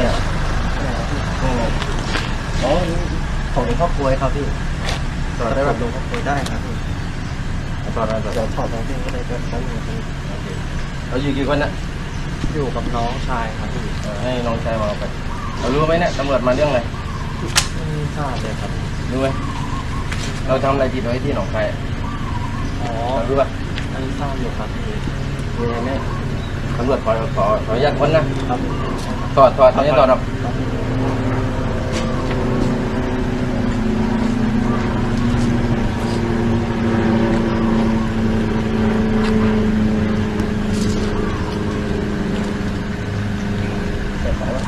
เลยอะอ๋อของหลวงพ่อกลวครับพี่จอดได้แบบหลงพ่อกลวได้ครับพี่จอดได้จอดจอดแล้วพี่ก็ไลยเดินไปอยู่โอเคเราอยู่กี่คนนะอยู่กับน้องชายครับพี่ให้น้องชายมาไปเรารู้ไหมเนี่ยตำรวจมาเรื่องอะไรไม่ทราบเลยครับรู้ไหมเราทำอะไรผิดไว้ที่หนองคายอ๋อรู้ป่ะไม่ทราบอยู่ครับพี่รู้ไหม ตำรวจขอขอขออนุญาตค้นนะครับพี่ถอดถอดเขาจะถอดหรอกครับพี่เก็บไว้วะ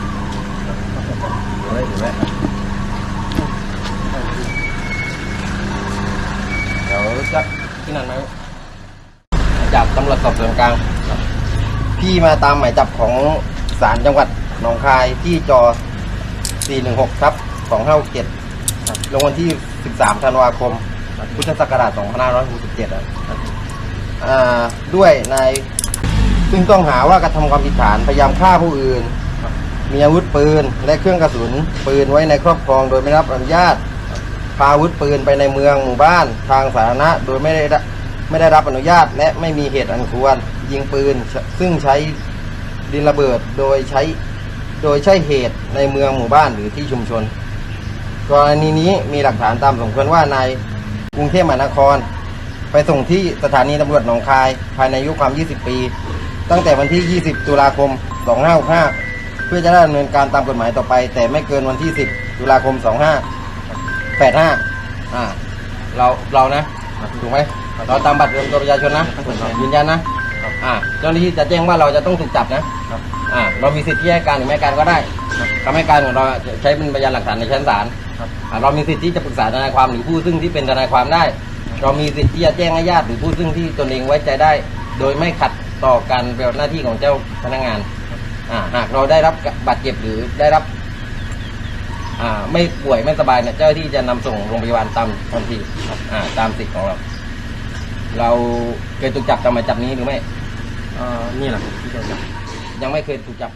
เฮ้ยถือไว้เดี๋ยวจะที่นั่นไหมจากตำรวจสอบสวนกลาง พี่มาตามหมายจับของศาลจังหวัดหนองคายที่จอ 416ครับ2567ลงวันที่ 13 ธันวาคม พุทธศักราช2567อะอ่าด้วยนายซึ่งต้องหาว่ากระทำความผิดฐานพยายามฆ่าผู้อื่น มีอาวุธปืนและเครื่องกระสุน ปืนไว้ในครอบครองโดยไม่ได้รับอนุญาตพาอาวุธปืนไปในเมืองหมู่บ้าน ทางสาธารณะโดยไม่ได้รับ ไม่ได้รับอนุญาตและไม่มีเหตุอันควร ยิงปืน ซึ่งใช้ดินระเบิดโดยใช้โดยใช้เหตุในเมืองหมู่บ้านหรือที่ชุมชน กรณีนี้มีหลักฐานตามสมควรว่านายกรุงเทพมหานคร ไปส่งที่สถานีตำรวจหนองคาย ภายในอายุความ 20 ปี ตั้งแต่วันที่ 20 ตุลาคม 2565 เพื่อจะได้ดำเนินการตามกฎหมายต่อไป แต่ไม่เกินวันที่ 10 ตุลาคม 2585อ่าเราเรานะ ถูกไหมเราตามบัตรประจำตัวประชาชนนะยืนยันนะอ่าเจ้าหน้าที่จะแจ้งว่าเราจะต้องถูกจับนะครับอ่าเรามีสิทธิ์ที่ให้การหรือไม่ให้การก็ได้คำให้การของเราจะใช้เป็นพยานหลักฐานในชั้นศาลครับอ่าเรามีสิทธิ์ที่จะปรึกษาทนายความหรือผู้ซึ่งที่เป็นทนายความได้ เรามีสิทธิ์ที่จะแจ้งให้ญาติหรือผู้ซึ่งที่ตนเองไว้ใจได้ โดยไม่ขัดต่อการปฏิบัติหน้าที่ของเจ้าพนักงานอ่าหากเราได้รับบาดเจ็บหรือได้รับอ่า ไม่ป่วยไม่สบายเนี่ยเจ้าหน้าที่จะนำส่งโรงพยาบาลตามทันทีครับอ่าตามสิทธิ์ของเรา เราเคยถูกจับตามหมายจับนี้หรือไม่เอ่อนี่แหละครับที่เราจะยังไม่เคยถูกจับ